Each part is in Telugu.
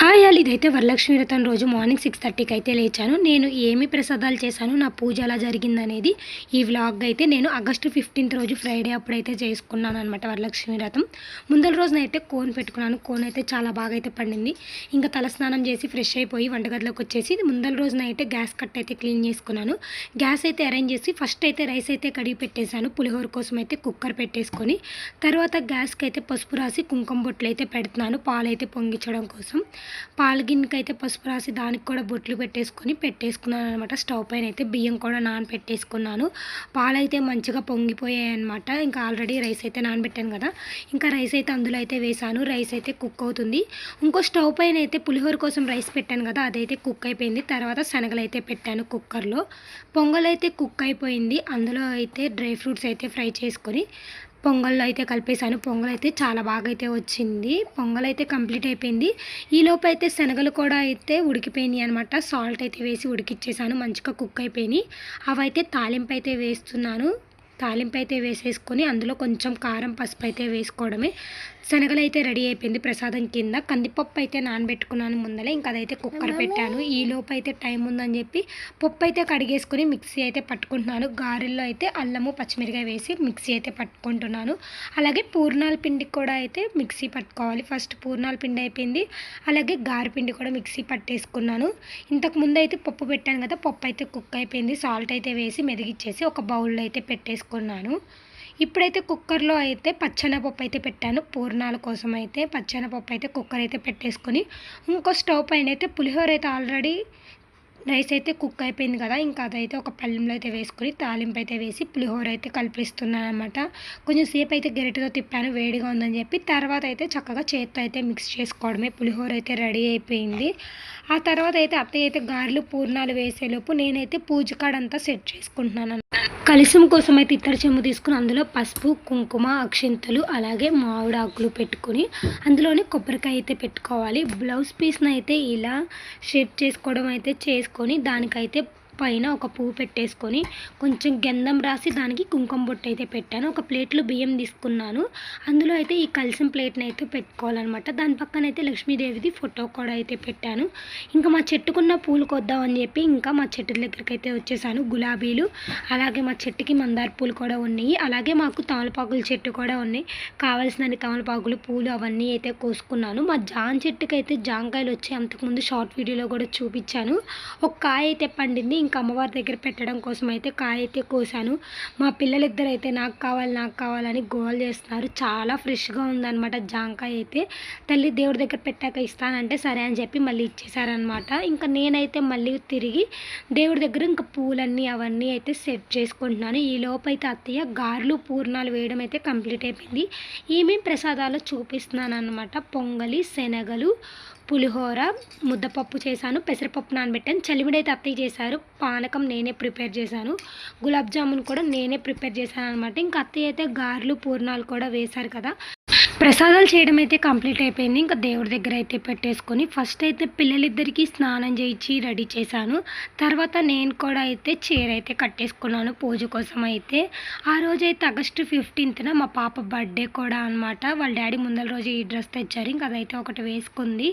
హాయ్ ఆల్ ఇదైతే వరలక్ష్మి వ్రతం రోజు మార్నింగ్ సిక్స్ థర్టీకి అయితే లేచాను. నేను ఏమి ప్రసాదాలు చేశాను నా పూజ ఎలా జరిగిందనేది ఈ వ్లాగ్ అయితే నేను ఆగస్టు ఫిఫ్టీన్త్ రోజు ఫ్రైడే అప్పుడైతే చేసుకున్నాను అనమాట వరలక్ష్మి వ్రతం. ముందల రోజున అయితే కోన్ పెట్టుకున్నాను. కోన్ అయితే చాలా బాగా అయితే పండింది. ఇంకా తలస్నానం చేసి ఫ్రెష్ అయిపోయి వంటగదిలోకి వచ్చేసి ముందల రోజున అయితే గ్యాస్ కట్ అయితే క్లీన్ చేసుకున్నాను. గ్యాస్ అయితే అరేంజ్ చేసి ఫస్ట్ అయితే రైస్ అయితే కడిగి పెట్టేశాను. పులిహోర కోసం అయితే కుక్కర్ పెట్టేసుకొని తర్వాత గ్యాస్కి అయితే పసుపు రాసి కుంకుమ బొట్లు అయితే పెడుతున్నాను. పాలు అయితే పొంగించడం కోసం. పాల గిన్నెకి అయితే పసుపు రాసి దానికి కూడా బొట్లు పెట్టేసుకొని పెట్టేసుకున్నాను అనమాట స్టవ్ పైన అయితే బియ్యం కూడా నానబెట్టేసుకున్నాను. పాలు అయితే మంచిగా పొంగిపోయాయి అనమాట ఇంకా ఆల్రెడీ రైస్ అయితే నానబెట్టాను కదా. ఇంకా రైస్ అయితే అందులో అయితే వేసాను. రైస్ అయితే కుక్ అవుతుంది. ఇంకో స్టవ్ పైన అయితే పులిహోర కోసం రైస్ పెట్టాను కదా అదైతే కుక్ అయిపోయింది. తర్వాత శనగలు అయితే పెట్టాను కుక్కర్లో. పొంగల్ అయితే కుక్ అయిపోయింది. అందులో అయితే డ్రై ఫ్రూట్స్ అయితే ఫ్రై చేసుకొని పొంగల్లో అయితే కలిపేశాను. పొంగల్ అయితే చాలా బాగా అయితే వచ్చింది. పొంగల్ అయితే కంప్లీట్ అయిపోయింది. ఈ అయితే శనగలు కూడా అయితే ఉడికిపోయినాయి అనమాట సాల్ట్ అయితే వేసి ఉడికిచ్చేసాను. మంచిగా కుక్ అయిపోయినాయి. అవైతే తాలింపు అయితే వేస్తున్నాను. తాలింపు అయితే వేసేసుకొని అందులో కొంచెం కారం పసుపు అయితే వేసుకోవడమే. శనగలు అయితే రెడీ అయిపోయింది ప్రసాదం కింద. కందిపప్పు అయితే నానబెట్టుకున్నాను ముందలే ఇంకా అదైతే కుక్కర్ పెట్టాను. ఈ లోపు అయితే టైం ఉందని చెప్పి పప్పు అయితే కడిగేసుకొని మిక్సీ అయితే పట్టుకుంటున్నాను. గారెల్లో అయితే అల్లము పచ్చిమిరకాయ వేసి మిక్సీ అయితే పట్టుకుంటున్నాను. అలాగే పూర్ణాల పిండికి కూడా అయితే మిక్సీ పట్టుకోవాలి. ఫస్ట్ పూర్ణాల పిండి అయిపోయింది. అలాగే గారె పిండి కూడా మిక్సీ పట్టేసుకున్నాను. ఇంతకు ముందు అయితే పప్పు పెట్టాను కదా పప్పు అయితే కుక్ అయిపోయింది. సాల్ట్ అయితే వేసి మెదిగిచ్చేసి ఒక బౌల్లో అయితే పెట్టేసుకున్నాను. ఇప్పుడైతే కుక్కర్లో అయితే పచ్చనపప్పు అయితే పెట్టాను. పూర్ణాల కోసం అయితే పచ్చనపప్పు అయితే కుక్కర్ అయితే పెట్టేసుకొని ఇంకో స్టవ్ పైన అయితే పులిహోర అయితే ఆల్రెడీ రైస్ అయితే కుక్ అయిపోయింది కదా ఇంకా అదైతే ఒక పళ్ళెంలో అయితే వేసుకొని తాలింపు అయితే వేసి పులిహోర అయితే కలిపిస్తున్నాను అనమాట కొంచెం సేపు అయితే గరిటెతో తిప్పాను వేడిగా ఉందని చెప్పి తర్వాత అయితే చక్కగా చేత్తో అయితే మిక్స్ చేసుకోవడమే పులిహోర అయితే రెడీ అయిపోయింది. ఆ తర్వాత అయితే అత్తయ్య అయితే గారెలు పూర్ణాలు వేసేలోపు నేనైతే పూజ కాడంతా సెట్ చేసుకుంటున్నాను కలిసం కోసం అయితే ఇత్తడి చెమ్ము తీసుకుని అందులో పసుపు కుంకుమ అక్షింతలు అలాగే మామిడాకులు పెట్టుకుని పెట్టుకొని అందులోనే కొబ్బరికాయ అయితే పెట్టుకోవాలి. బ్లౌజ్ పీస్ని అయితే ఇలా షేప్ చేసుకోవడం అయితే చేసుకొని దానికైతే పైన ఒక పువ్వు పెట్టేసుకొని కొంచెం గంధం రాసి దానికి కుంకుమ బొట్టు అయితే పెట్టాను. ఒక ప్లేట్లో బియ్యం తీసుకున్నాను. అందులో అయితే ఈ కలిసిన ప్లేట్ని అయితే పెట్టుకోవాలన్నమాట. దాని పక్కన అయితే లక్ష్మీదేవిది ఫోటో కూడా అయితే పెట్టాను. ఇంకా మా చెట్టుకున్న పూలు కొద్దామని చెప్పి ఇంకా మా చెట్టు దగ్గరికి అయితే వచ్చేసాను. గులాబీలు అలాగే మా చెట్టుకి మందార పూలు కూడా ఉన్నాయి. అలాగే మాకు తమలపాకుల చెట్టు కూడా ఉన్నాయి. కావాల్సిన తమలపాకులు పూలు అవన్నీ అయితే కోసుకున్నాను. మా జాన్ చెట్టుకి అయితే జాంకాయలు వచ్చి అంతకుముందు షార్ట్ వీడియోలో కూడా చూపించాను. ఒక కాయ అయితే పండింది. ఇంకా అమ్మవారి దగ్గర పెట్టడం కోసం అయితే కాయ అయితే కోసాను. మా పిల్లలిద్దరు అయితే నాకు కావాలి నాకు కావాలని గోల్ చేస్తున్నారు. చాలా ఫ్రెష్గా ఉందన్నమాట జాంకాయ అయితే. తల్లి దేవుడి దగ్గర పెట్టాక ఇస్తానంటే సరే అని చెప్పి మళ్ళీ ఇచ్చేసారనమాట ఇంకా నేనైతే మళ్ళీ తిరిగి దేవుడి దగ్గర ఇంకా పూలన్నీ అవన్నీ అయితే సెట్ చేసుకుంటున్నాను. ఈ లోపైతే అత్తయ్య గారెలు పూర్ణాలు వేయడం అయితే కంప్లీట్ అయిపోయింది. ఏమేమి ప్రసాదాలు చూపిస్తున్నాను అనమాట పొంగలి శనగలు పులిహోర ముద్దపప్పు చేశాను పెసరపప్పు నానబెట్టాను. చలిమిడైతే అత్తయ్య చేశారు. పానకం నేనే ప్రిపేర్ చేశాను. గులాబ్ జామున్ కూడా నేనే ప్రిపేర్ చేశాను అనమాట ఇంకా అత్తయ్య అయితే గారెలు పూర్ణాలు కూడా వేశారు కదా. ప్రసాదాలు చేయడం అయితే కంప్లీట్ అయిపోయింది. ఇంకా దేవుడి దగ్గర అయితే పెట్టేసుకొని ఫస్ట్ అయితే పిల్లలిద్దరికీ స్నానం చేయించి రెడీ చేశాను. తర్వాత నేను కూడా అయితే చీర అయితే కట్టేసుకున్నాను పూజ కోసం అయితే. ఆ రోజు అయితే ఆగస్టు ఫిఫ్టీన్త్న మా పాప బర్త్డే కూడా అనమాట వాళ్ళ డాడీ ముందల రోజు ఈ డ్రెస్ తెచ్చారు. ఇంకా అదైతే ఒకటి వేసుకుంది.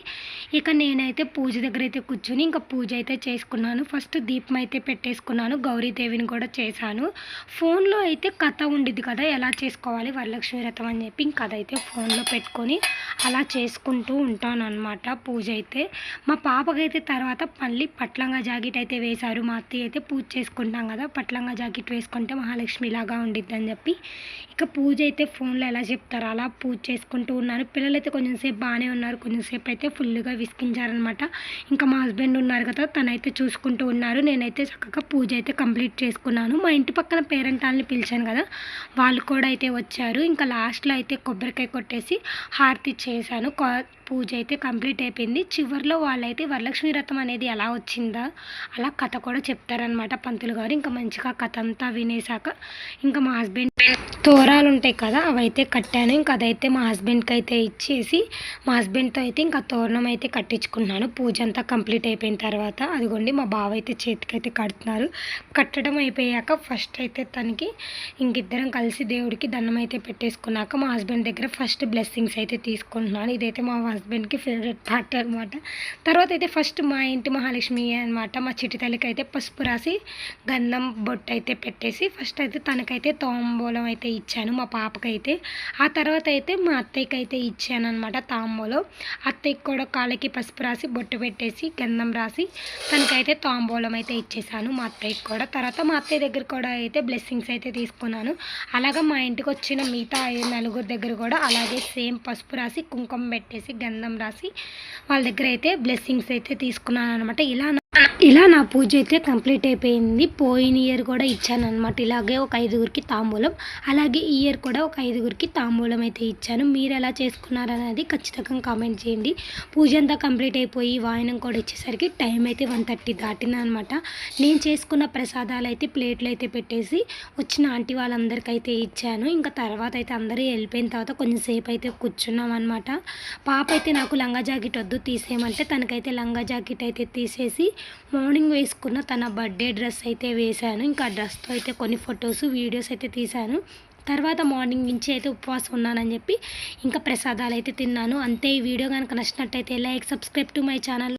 ఇక నేనైతే పూజ దగ్గర అయితే కూర్చొని ఇంకా పూజ అయితే చేసుకున్నాను. ఫస్ట్ దీపం అయితే పెట్టేసుకున్నాను. గౌరీదేవిని కూడా చేశాను. ఫోన్లో అయితే కథ ఉండిద్ది కదా ఎలా చేసుకోవాలి వరలక్ష్మి వ్రతం అని చెప్పి ఇంకా అదైతే ఫోన్లో పెట్టుకొని అలా చేసుకుంటూ ఉంటాను అనమాట పూజ అయితే. మా పాపకైతే తర్వాత మళ్ళీ పట్లంగా జాకెట్ అయితే వేశారు. మా అత్తయ్య అయితే పూజ చేసుకుంటాం కదా పట్లంగా జాకెట్ వేసుకుంటే మహాలక్ష్మి లాగా ఉండిద్ది అని చెప్పి. ఇక పూజ అయితే ఫోన్లో ఎలా చెప్తారో అలా పూజ చేసుకుంటూ ఉన్నారు. పిల్లలైతే కొంచెం సేపు బాగానే ఉన్నారు. కొంచెం సేపు అయితే ఫుల్గా విసిగించారనమాట ఇంకా మా హస్బెండ్ ఉన్నారు కదా తనైతే చూసుకుంటూ ఉన్నారు. నేనైతే చక్కగా పూజ అయితే కంప్లీట్ చేసుకున్నాను. మా ఇంటి పక్కన పేరెంట్ వాళ్ళని పిలిచాను కదా వాళ్ళు కూడా అయితే వచ్చారు. ఇంకా లాస్ట్లో అయితే కొబ్బరికాయ పట్టేసి హారతి చేశాను. పూజ అయితే కంప్లీట్ అయిపోయింది. చివరిలో వాళ్ళైతే వరలక్ష్మి వ్రతం అనేది ఎలా వచ్చిందా? అలా కథ కూడా చెప్తారనమాట పంతులు గారు. ఇంకా మంచిగా కథ అంతా వినేశాక ఇంకా మా హస్బెండ్ తోరాలు ఉంటాయి కదా అవైతే కట్టాను. ఇంకా అదైతే మా హస్బెండ్కి అయితే ఇచ్చేసి మా హస్బెండ్తో అయితే ఇంకా తోరణం అయితే కట్టించుకున్నాను. పూజ అంతా కంప్లీట్ అయిపోయిన తర్వాత అదిగోండి మా బావ అయితే చేతికైతే కడుతున్నారు. కట్టడం అయిపోయాక ఫస్ట్ అయితే తనకి ఇంకిద్దరం కలిసి దేవుడికి దండం అయితే పెట్టేసుకున్నాక మా హస్బెండ్ దగ్గర ఫస్ట్ బ్లెస్సింగ్స్ అయితే తీసుకుంటున్నాను. ఇదైతే మా హస్బెండ్కి ఫేవరెట్ పార్ట్ అనమాట తర్వాత అయితే ఫస్ట్ మా ఇంటి మహాలక్ష్మి అనమాట మా చిట్టి తల్లికి అయితే పసుపు రాసి గంధం బొట్టు అయితే పెట్టేసి ఫస్ట్ అయితే తనకైతే తోంబోలు అయితే ఇచ్చాను మా పాపకైతే. ఆ తర్వాత అయితే మా అత్తయ్యకి అయితే ఇచ్చాను అనమాట తాంబూలం. అత్తయ్యకి కూడా కాళ్ళకి పసుపు రాసి బొట్టు పెట్టేసి గంధం రాసి తనకైతే తాంబూలం అయితే ఇచ్చేసాను మా అత్తయ్యకి కూడా. తర్వాత మా అత్తయ్య దగ్గర కూడా అయితే బ్లెస్సింగ్స్ అయితే తీసుకున్నాను. అలాగా మా ఇంటికి వచ్చిన మిగతా నలుగురు దగ్గర కూడా అలాగే సేమ్ పసుపు రాసి కుంకుమ పెట్టేసి గంధం రాసి వాళ్ళ దగ్గర అయితే బ్లెస్సింగ్స్ అయితే తీసుకున్నాను అనమాట ఇలా ఇలా నా పూజ అయితే కంప్లీట్ అయిపోయింది. పోయిన ఇయర్ కూడా ఇచ్చాను అనమాట ఇలాగే ఒక ఐదుగురికి తాంబూలం అలాగే ఈ ఇయర్ కూడా ఒక ఐదుగురికి తాంబూలం అయితే ఇచ్చాను. మీరు ఎలా చేసుకున్నారనేది ఖచ్చితంగా కామెంట్ చేయండి. పూజ అంతా కంప్లీట్ అయిపోయి వాయనం కూడా ఇచ్చేసరికి టైం అయితే వన్ థర్టీ దాటిందనమాట నేను చేసుకున్న ప్రసాదాలు అయితే ప్లేట్లు అయితే పెట్టేసి వచ్చిన ఆంటీ వాళ్ళందరికీ అయితే ఇచ్చాను. ఇంకా తర్వాత అయితే అందరూ వెళ్ళిపోయిన తర్వాత కొంచెం సేపు అయితే కూర్చున్నాం అనమాట పాప అయితే నాకు లంగా జాకెట్ వద్దు తీసేయమంటే తనకైతే లంగా జాకెట్ అయితే తీసేసి మార్నింగ్ వేసుకున్న తన బర్త్డే డ్రెస్ అయితే వేశాను. ఇంకా డ్రెస్తో అయితే కొన్ని ఫొటోస్ వీడియోస్ అయితే తీశాను. తర్వాత మార్నింగ్ నుంచి అయితే ఉపవాసం ఉన్నానని చెప్పి ఇంకా ప్రసాదాలు అయితే తిన్నాను. అంతే ఈ వీడియో కనుక నచ్చినట్టయితే like subscribe to my channel.